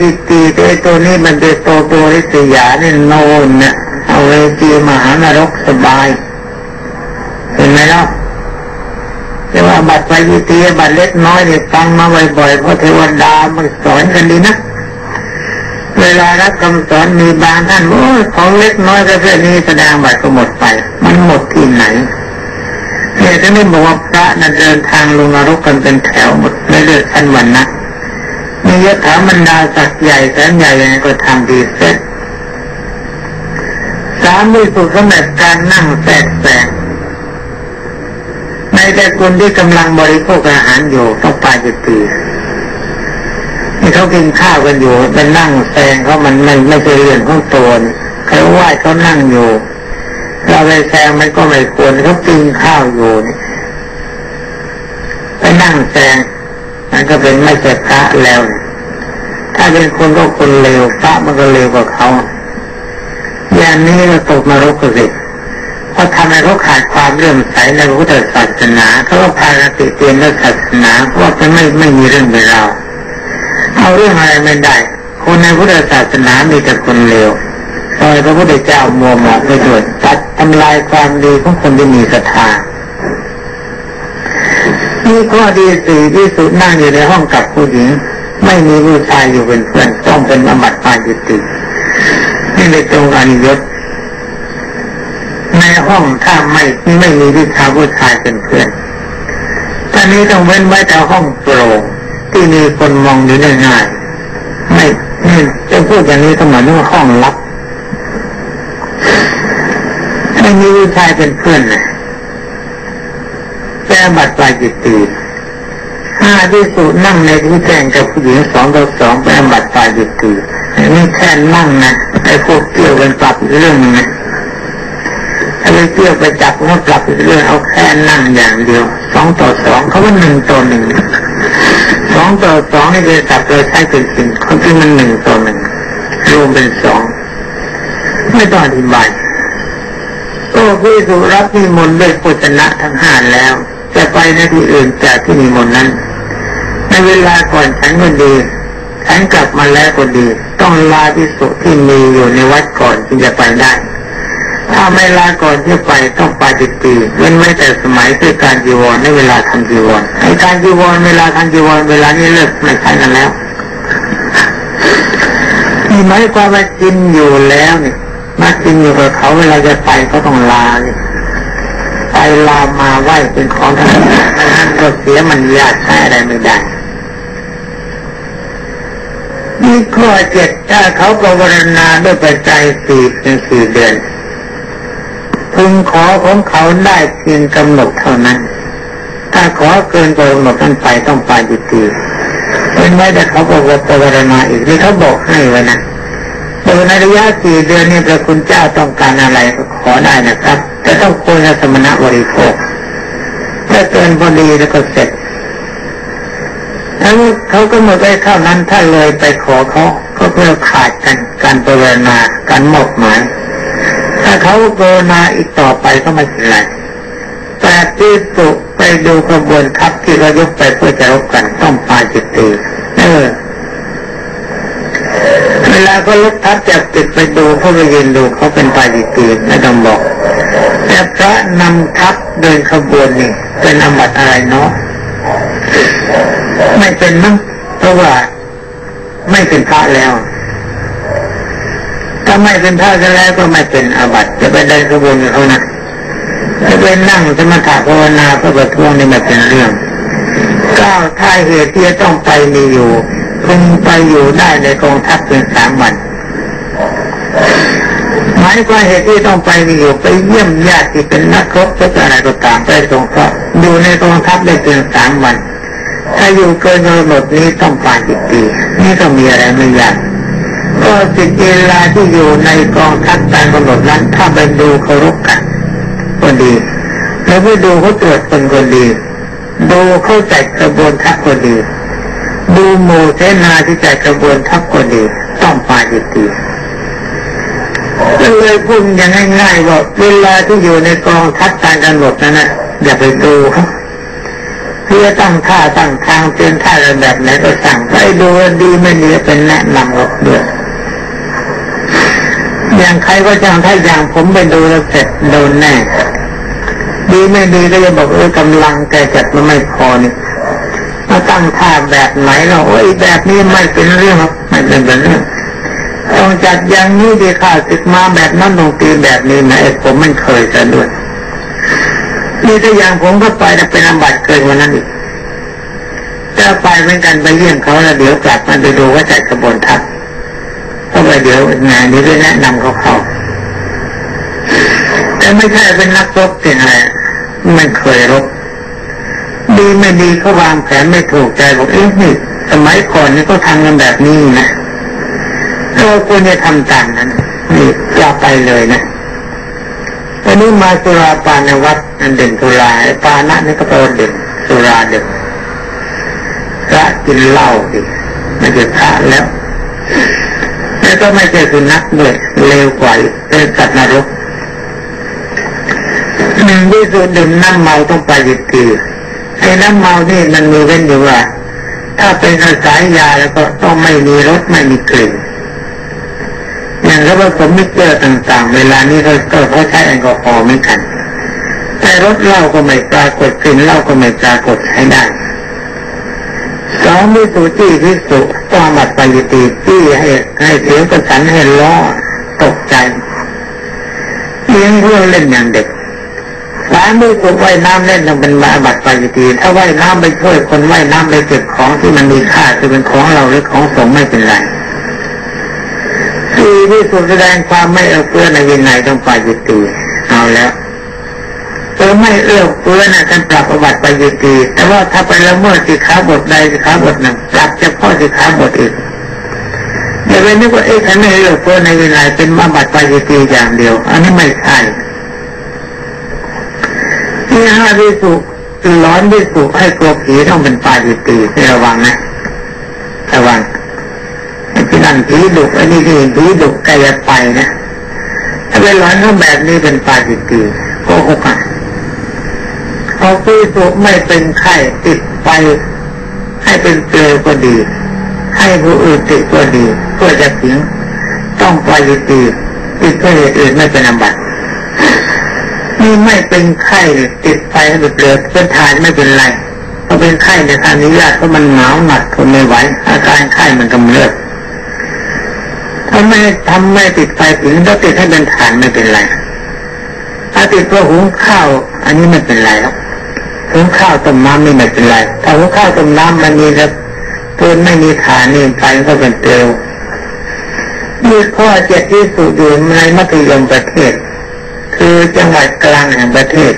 จิตตีตัวตัวนี้มันเป็นตัวตัวริษยาเนี่ยโน่นเนี่ยเอาเวจีมหานรกสบาย เห็นไหมล่ะแต่ว่าบัตรไปจิตีบัตรเล็กน้อยเนี่ยฟังมาบ่อยๆเพราะเทวดามันสอนกันดีนะเวลารับคำสอนมีบางท่านโอ้ของเล็กน้อยก็แค่นี้แสดงบัตรก็หมดไป มันหมดที่ไหนเนี่ยจะไม่บอกว่าพระนั้นเดินทางลงนรกกันเป็นแถวหมดไม่เลือกชั้นวันนะ มียศถาบรรดาศักดิ์ใหญ่แสนใหญ่ยังไงก็ทำดีเสร็จสามมีสุขสำเร็จการนั่งแสกแสงในแต่คนที่กำลังบริโภคอาหารอยู่ต้องปาจิตตีที่เขากินข้าวกันอยู่เป็นนั่งแซงเขามันไม่ไม่ใช่เรื่องของตัวเขาไหว้เขานั่งอยู่ เราไปแซงมันก็ไม่ควรเขากินข้าวอยู่นี่ไปนั่งแซงมันก็เป็นไม่ใช่พระแล้ว ถ้าเป็นคนก็คนเลวพระมันก็เลวกว่าเขา อย่างนี้เราตกนรกสิเพราะทำให้เขาขาดความเรื่อมใสในพระพุทธศาสนาเขาก็พาติเตียนเรื่องศาสนาเพราะจะไม่ไม่มีเรื่องเป็นเราเอาเรื่องอะไรไม่ได้ คนในพุทธศาสนามีแต่คนเลวคอยพระพุทธเจ้ามัวหมองไปด้วยตัดทำลายความดีของคนที่มีศรัทธามีข้อดีสี่ที่สุดนั่งอยู่ในห้องกับผู้หญิง ไม่มีผู้ชายอยู่เป็นเพื่อนต้องเป็นอมัตปาจิตตินี่ในตรงอนิยตในห้องถ้าไม่ไม่มีผู้ชายผู้ชายเป็นเพื่อนตอนนี้ต้องเว้นไว้แต่ห้องโปร่งที่มีคนมองดูได้ง่ายไม่จะพูดอย่างนี้ก็หมายถึงห้องลับไม่มีผู้ชายเป็นเพื่อนเลยแก้บัตรปลายจิตตี ห้าที่สุนั่งในที่แจ้งกับผู้หญิงสองต่อสองแก้บัตรปลายจิตตีนี่แค่นั่งนะไอ้พวกเกี่ยวกันปรับเรื่องนึงนะถ้าไปเกี่ยวไปจับก็ปรับเรื่องเอาแค่นั่งอย่างเดียวสองต่อสองเขาว่าหนึ่งต่อหนึ่งสองต่อสองนี่เลยจับเลยใช้เป็นสิ่งคนที่มันหนึ่งต่อหนึ่งรวมเป็นสองไม่ต้องอธิบายโอ้พิสุรับนิมนต์ด้วยโภชนะทั้งห้าแล้ว จะไปในที่อื่นจากที่นิมนนั้น ในเวลาก่อนฉันก็ดีฉันกลับมาแล้วก็ดี ต้องลาพิสุที่มีอยู่ในวัดก่อนจึงจะไปได้ ถ้าไม่ลาก่อนที่ไปต้องไปติดตีเว้นไว้แต่สมัยคือการจีวรในเวลาทำจีวรไอการจีวรเวลาทำจีวรเวลานี้เลิกไม่ใช่กันแล้วนี่หมความว่ากินอยู่แล้วเนี่ยมากินอยู่กับเขาเวลาจะไปก็ต้องลาเนี่ย ไปลามาไหวเป็นของทางนั้นก็เสียมันยากใช้อะไรไม่ได้นี่ข้อเจ็ดถ้าเขาภาวนาด้วยปัจจัยสี่เป็นสี่เดือนพึงขอของเขาได้เพียงกำหนดเท่านั้น ถ้าขอเกินกำหนดนั้นไปต้องไปยุติเป็นไว้แต่เขาบอกว่าภาวนาอีกนี่เขาบอกให้ไว้นะโดยในระยะสี่เดือนนี้พระคุณเจ้าต้องการอะไรก็ขอได้นะครับ ต้องควรสมณะบริโภคถ้าเกินพอดีแล้วก็เสร็จแล้วเขาก็หมดไว้เท่านั้นถ้าเลยไปขอเขาก็เพื่อขาดกันการปรนาการมอบหมาย ถ้าเขาปรนาอีกต่อไปก็ไม่เป็นไรแต่ที่สุไปดูขบวนทัพที่เขายกไปเพื่อจะรบกันต้องปาจิตตีเออเวลาก็ลบทัพจากติดไปดูเขาไปยืนดูเขาเป็นปาจิตตีไม่ต้องบอกแต่พระนำทัพเดินขบวนนี่เป็นอมัตอะไรเนาะไม่เป็นมั้งเพราะว่าไม่เป็นพระแล้วถ้าไม่เป็นพระกันแล้วก็ไม่เป็นอาบัติจะไปเดินขบวนกับเขานะจะไปนั่งสมถะภาวนาเพื่อประท้วงนี่ไม่เป็นเรื่องก้าวท่าเหตุที่จะต้องไปมีอยู่ พึงไปอยู่ได้ในกองทัพเพียงสามวันหมายความเหตุที่ต้องไปมีอยู่ไปเยี่ยมญาติที่เป็นนักรบก็อะไรก็ตามไปตรงก็อยู่ในกองทัพได้เพียงสามวัน ถ้าอยู่เกินกำหนดนี้ต้องปาจิตตีนี่ก็มีอะไรไม่ยากก็สิเวลาที่อยู่ในกองทัพตามกำหนดนั้นถ้าไปดูเคารพกันก็ดีแล้วไปดูเขาตรวจคนก็ดีดูเขาจัดกระบวนทัพก็ดี ดูหมู่เสนาที่จัดกระบวนทัพก็ดีต้องปาจิตตีก็เลยพูดอย่างง่ายๆว่าเวลาที่อยู่ในกองทัพการกำหนดนั้นนะอย่าไปดูเขาเพื่อตั้งท่าตั้งทางเตือนท่าระแบบไหนก็สั่งไปดูดีไม่ดีเป็นแนะนำเราด้วยอย่างใครก็จังถ้าอย่างผมไปดูแล้วเสร็จโดนแน่ดีไม่ดีก็จะบอกเออกำลังแกจัดมันไม่พอนี่ มาตั้งท่าแบบไหนเราโอ้ยแบบนี้ไม่เป็นเรื่องไม่เป็นเรื่องต้องจัดอย่างนี้ดีค่ะศึกมาแบบนั้นลงตีแบบนี้นะไอ้ผมไม่เคยจะด้วยนี่ถ้าอย่างผมก็ไปจะเป็นอบัติเกินวันนั้นอีกจะไปเหมือนกันไปเยี่ยมเขาแล้วเดี๋ยวกลับมาไปดูว่าจัดกระบวนทัพก็ไปเดี๋ยวงานนี้ไปแนะนำเขาเขาแต่ไม่ใช่เป็นนักรบเพียงอะไรไม่เคยรบ ดีไม่ดีเขาวางแผนไม่ถูกใจบอกเอ๊ะนี่สมัยก่อนนี่ก็ทำกันแบบนี้นะเราควรจะทำตามนั้นนี่อย่าไปเลยนะอันนี้มาสุราปานวัดนันเด่นสุราปานะนี่ก็แปลว่าเด่นสุราเด่นพระกินเหล้าดิไม่ใช่พระแล้วแล้วก็ไม่ใช่สุนัขด้วยเลวกว่าเป็นสัตว์นรกหนึ่งที่สุดดื่มน้ำเมาต้องไปยึดตี ไอ้น้ำเมานี่มันมีเว้นอยู่ว่า ถ้าเป็นสายยาแล้วก็ต้องไม่มีรสไม่มีกลิ่นอย่างถ้าผสมมิเจอร์ต่างๆ เวลานี้เขาก็เขาใช้แอลกอฮอล์เหมือนกัน แต่รสเหล้าก็ไม่ปรากฏกลิ่นเหล้าก็ไม่ปรากฏใช้ได้สองมิสุจี้พิสุต้องบัดไปยตีจี้ให้ให้เสียงกระสันให้ล้อตกใจเลี้ยงเพื่อเล่นอย่างเด็ก สามมิสุว่ายน้ำเล่นต้องเป็นมาบัดไปยตีถ้าว่ายน้ำไปช่วยคนว่ายน้ำไปเก็บของที่มันมีค่าจะเป็นของเราหรือของสงไม่เป็นไรสี่ที่สุดแสดงความไม่เอื้อเฟื้อในวินัยต้องไปยตีเอาแล้วเออไม่เอื้อเฟื้อนะการปรับประวัติไปยตีแต่ว่าถ้าไปละเมิดสิขาบทใดสิขาบทหนึ่งปรับเฉพาะสิขาบทอื่นอย่าไปนึกว่าเอ๊ะฉันไม่เอื้อเฟื้อในวินัยเป็นมาบัติไปยตีอย่างเดียว อันนี้ไม่ใช่าวิสุร้อนวิสุให้กลัวผีต้องเป็นปาจิตีให้ระวังนะระวังที่นั่นผีดุอันนี้ที่ผีดุใกล้จะไปนะถ้าไปร้อนเขาแบบนี้เป็นปาจิตีโกหกอะเขาวิสุไม่เป็นไข้ติดไป ให้เป็นเปลวก็ดี ให้ผู้อื่นติดก็ดีเพื่อจะถึงต้องปาจิตีติดเพื่อเหตุอื่นไม่เป็นอันบัติ นี่ไม่เป็นไข้ติดไฟเปลือกเป็นทานไม่เป็นไรเพราเป็นไข้ในทางอนุญาตเพราะมันหนาวหนักทนไม่ไหวอาการไข้มันกำเริบถ้าไม่ทำไม่ติดไฟถึงถ้าติดให้เป็นฐานไม่เป็นไรถ้าติดเพื่อหุงข้าว อันนี้ไม่เป็นไรครับหุงข้าวต้มน้ำนี่ไม่เป็นไรถ้าหุงข้าวต้มน้ำมันมีแล้วเกินไม่มีฐานนี่ไฟก็เป็นเปลวมีข้อเจ็ดที่สุดอยู่ในมัธยมประเทศ คือจังหวัดกลางแห่งประเทศ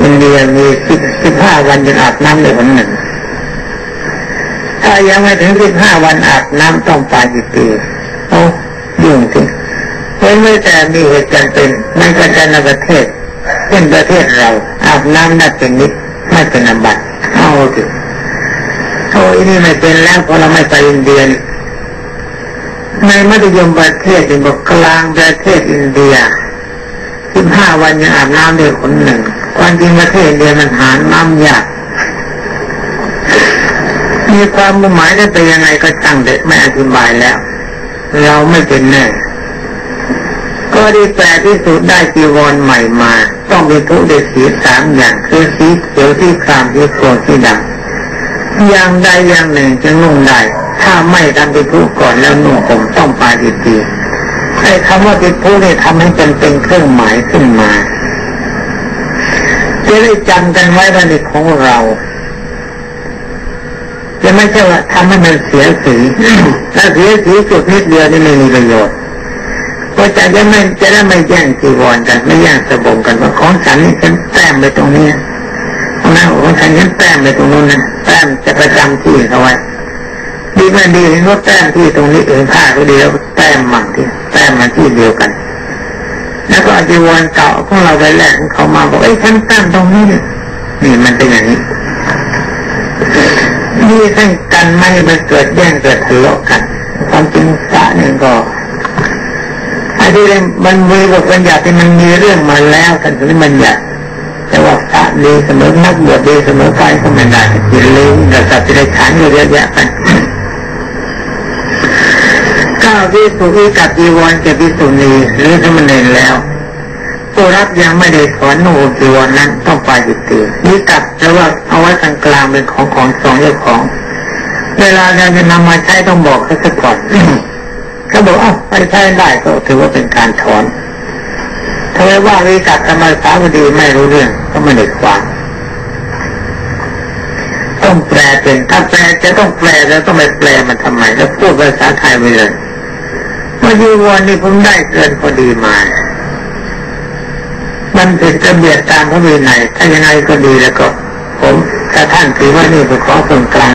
อินเดียมีสิบสิบห้าวันยังอาบน้ำในวันหนึ่ง ถ้ายังไม่ถึงสิบห้าวันอาบน้ำต้องปาจิตีโอ้ยุ่งจริงเพราะไม่แต่มีเหตุจำเป็นในประเทศประเทศเช่นประเทศเรา อาบน้ำนัดเป็นนิดไม่เป็นอบัตเอาถึงโอ้ยนี่ไม่เป็นแล้วเพราะเราไม่ไปอินเดียในมัธยมประเทศเป็นบอกกลางประเทศอินเดีย บห้าวันยังอาบน้ำด้วยคนหนึ่งความจริงประเทศเดียมันหาน้ำยากมีความมุ่งหมายได้ไปยังไงก็ช่างเด็กไม่อธิบายแล้ว เราไม่เป็นแน่ก็ด้แปลที่สุดได้จีวรใหม่มา ต้องเป็นทุเดสีสามอย่างคือสีเขียวที่ครามที่โกรที่ดำอย่างใดอย่างหนึ่งจะนุ่งได้ถ้าไม่ทำเป็นทุกก่อนแล้วนุ่งผมต้องปาดีดี ไอ้คำว่าติดผู้นี่ทำให้เป็นเป็นเครื่องหมายขึ้นมาจะได้จำกันไว้ว่าในของเราจะไม่ใช่ว่าทำให้มันเสียสีถ้าเสียสีสุดนิดเดียวนี่ไม่มีประโยชน์ก็จะได้ไม่จะได้ไม่แย่งจีวรกัน ไม่แย่งสบงกันว่าของฉันนี่ฉันแต้มไปตรงนี้ของนั้นของฉันฉันแต้มไปตรงนู้นนะแต้มจะประจำที่เขาไว้ดีไม่ดีเห็นว่าแต้มที่ตรงนี้เองผ้าก็ดีแล้วแต้มมั่งที่ แต้มมาที่เดียวกัน แล้วก็จีวรเก่าของเราไปแลกเขามาบอกไอ้ฉันแต้มตรงนี้นี่มันเป็นอย่างนี้นี่ท่านกันไม่ให้มันเกิดแย่งเกิดทะเลาะกันความจริงพระนี่ก็ไอ้ที่มันมีบทบัญญัติที่มันมีเรื่องมาแล้วท่านถึงบัญญัติแต่ว่าพระดีเสมอนักบวชดีเสมอไปก็ไม่ได้กินเลี้ยงแต่สัตว์จะได้ฉันอยู่เยอะแยะไป ก้าวที่สุวิกับจีวรเก็บพิสุนีหรือสมณเณรแล้วผู้รับยังไม่ได้ถอนหนูจีวรนั้นต้องไปจิตตือนี่กับแต่ว่าเอาไว้กลางกลางเป็นของของสองเจ้าของ เวลาเราจะนำมาใช้ต้องบอกเขาสักก่อนเขาบอกอ้าวไปใช้ได้ก็ถือว่าเป็นการถอนถ้าว่าวิกัดธรรมสาวดีไม่รู้เรื่องก็ไม่ได้ฟังต้องแปลเป็นถ้าแปลจะต้องแปลแล้วต้องไปแปลมันทำไมแล้วพูดภาษาไทยไปเลย อยีวันนี้ผมได้เกินพอดีมา มันผิดระเบียบตามพระวินัยถ้ายังไงก็ดีแล้วก็ ผมถ้าท่านถือว่านี่เป็นของส่วนกลาง